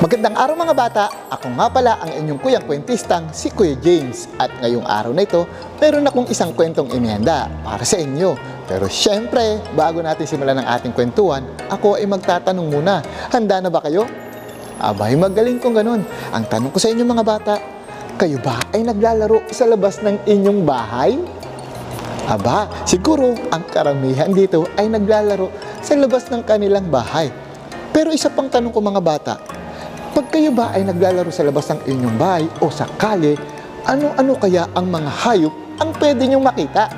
Magandang araw mga bata! Ako nga pala ang inyong kuyang kwentistang si Kuya James. At ngayong araw na ito, meron akong isang kwentong inihanda para sa inyo. Pero syempre, bago natin simulan ang ating kwentuhan, ako ay magtatanong muna. Handa na ba kayo? Abay, magaling kung ganun. Ang tanong ko sa inyo mga bata, kayo ba ay naglalaro sa labas ng inyong bahay? Aba, siguro ang karamihan dito ay naglalaro sa labas ng kanilang bahay. Pero isa pang tanong ko mga bata, pag kayo ba ay naglalaro sa labas ng inyong bahay o sa kalye, ano-ano kaya ang mga hayop ang pwede niyong makita?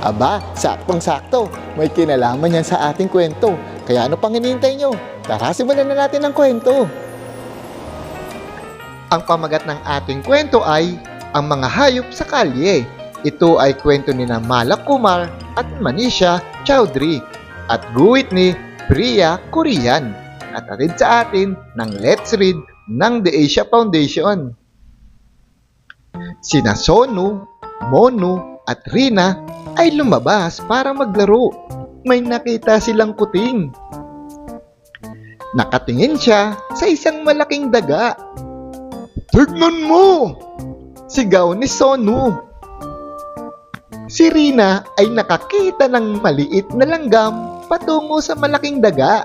Aba, saktong-sakto, may kinalaman yan sa ating kwento. Kaya ano pang hinihintay nyo? Tara, simulan na natin ang kwento. Ang pamagat ng ating kwento ay ang mga hayop sa kalye. Ito ay kwento ni na Malak Kumar at Manisha Chowdhury at guhit ni Priya Korean at atid sa atin ng Let's Read ng The Asia Foundation. Sina Sonu, Monu at Rina ay lumabas para maglaro. May nakita silang kuting. Nakatingin siya sa isang malaking daga. Tignan mo! Sigaw ni Sonu. Si Rina ay nakakita ng maliit na langgam patungo sa malaking daga.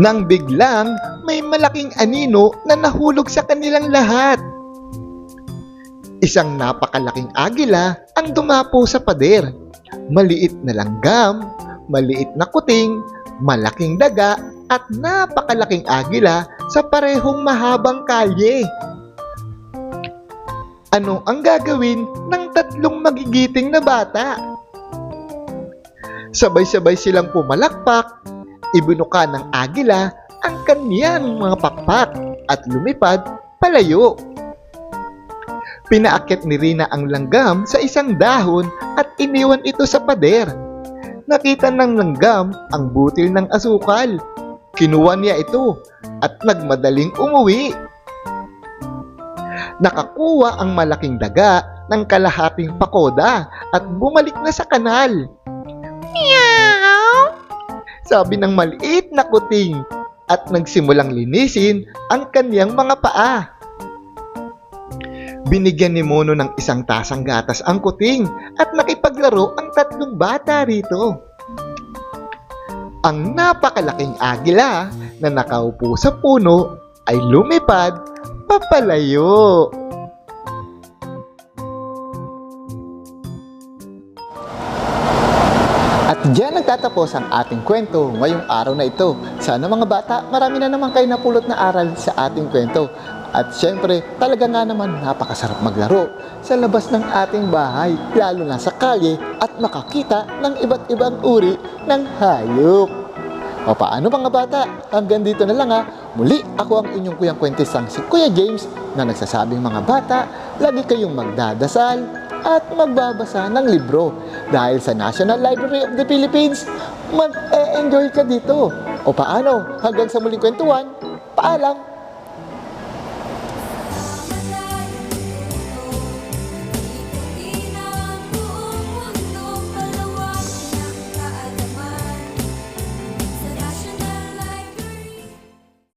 Nang biglang may malaking anino na nahulog sa kanilang lahat. Isang napakalaking agila ang dumapo sa pader. Maliit na langgam, maliit na kuting, malaking daga at napakalaking agila sa parehong mahabang kalye. Ano ang gagawin ng tatlong magigiting na bata? Sabay-sabay silang pumalakpak, ibinuka ng agila ang kaniyang mga pakpak at lumipad palayo. Pinaakyat ni Rina ang langgam sa isang dahon at iniwan ito sa pader. Nakita ng langgam ang butil ng asukal. Kinuha niya ito at nagmadaling umuwi. Nakakuha ang malaking daga ng kalahating pakoda at bumalik na sa kanal. Sabi ng maliit na kuting at nagsimulang linisin ang kanyang mga paa. Binigyan ni Mono ng isang tasang gatas ang kuting at nakipaglaro ang tatlong bata rito. Ang napakalaking agila na nakaupo sa puno ay lumipad papalayo. At diyan nagtatapos ang ating kwento ngayong araw na ito. Sana mga bata, marami na naman kayo napulot na aral sa ating kwento. At syempre, talaga nga naman napakasarap maglaro sa labas ng ating bahay, lalo na sa kalye at makakita ng iba't ibang uri ng hayop. O paano mga bata? Hanggang dito na lang ha. Muli, ako ang inyong kuyang kwentisang si Kuya James na nagsasabing mga bata, lagi kayong magdadasal at magbabasa ng libro. Dahil sa National Library of the Philippines, mag-e-enjoy ka dito. O paano? Hanggang sa muling kwentuhan, paalam!